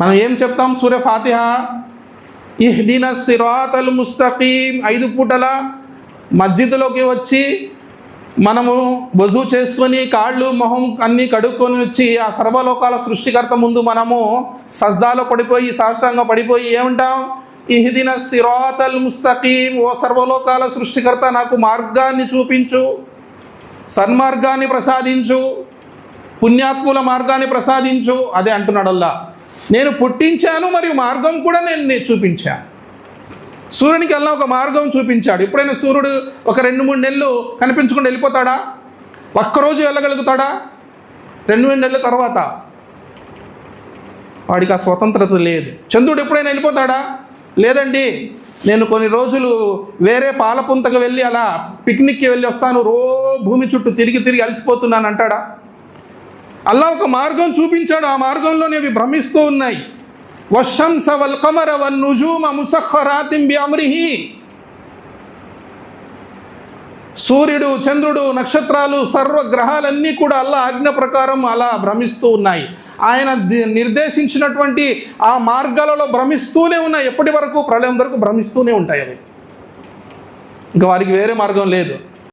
మనం ఏం చెప్తాం? సూర్య ఫాతిహ. ఇహ్దిన సిరాతల్ ముస్తకీం ఐదు పూటల మస్జిద్లోకి వచ్చి మనము వజూ చేసుకొని కాళ్ళు మొహం అన్నీ కడుక్కొని వచ్చి ఆ సర్వలోకాల సృష్టికర్త ముందు మనము సజ్దాలో పడిపోయి సాష్టాంగ పడిపోయి ఏమంటాం? ఇహ్దిన సిరాతల్ ముస్తకీం ఓ సర్వలోకాల సృష్టికర్త నాకు మార్గాన్ని చూపించు సన్మార్గాన్ని ప్రసాదించు పుణ్యాత్ముల మార్గాన్ని ప్రసాదించు అదే అంటున్నాడల్లా నేను పుట్టించాను మరియు మార్గం కూడా నేను నేను చూపించాను. సూర్యునికి అల్లా ఒక మార్గం చూపించాడు. ఎప్పుడైనా సూర్యుడు ఒక రెండు మూడు నెలలు కనిపించకుండా వెళ్ళిపోతాడా? ఒక్కరోజు వెళ్ళగలుగుతాడా? రెండు మూడు నెలల తర్వాత వాడికి ఆ స్వతంత్రత లేదు. చంద్రుడు ఎప్పుడైనా వెళ్ళిపోతాడా? లేదండి. నేను కొన్ని రోజులు వేరే పాలపుంతకు వెళ్ళి అలా పిక్నిక్కి వెళ్ళి వస్తాను. రో భూమి చుట్టూ తిరిగి తిరిగి అలసిపోతున్నాను అంటాడా? అల్లా ఒక మార్గం చూపించాడు. ఆ మార్గంలోనే అవి భ్రమిస్తూ ఉన్నాయి. వశంస వల్ కమర వన్ నుజూమ ముసఖరాతిం అమ్రిహి సూర్యుడు చంద్రుడు నక్షత్రాలు సర్వ గ్రహాలన్నీ కూడా అల్లా ఆజ్ఞ ప్రకారం అలా భ్రమిస్తూ ఉన్నాయి. ఆయన నిర్దేశించినటువంటి ఆ మార్గాలలో భ్రమిస్తూనే ఉన్నాయి. ఎప్పటి వరకు? ప్రళయం వరకు భ్రమిస్తూనే ఉంటాయి అవి. ఇంకా వారికి వేరే మార్గం లేదు.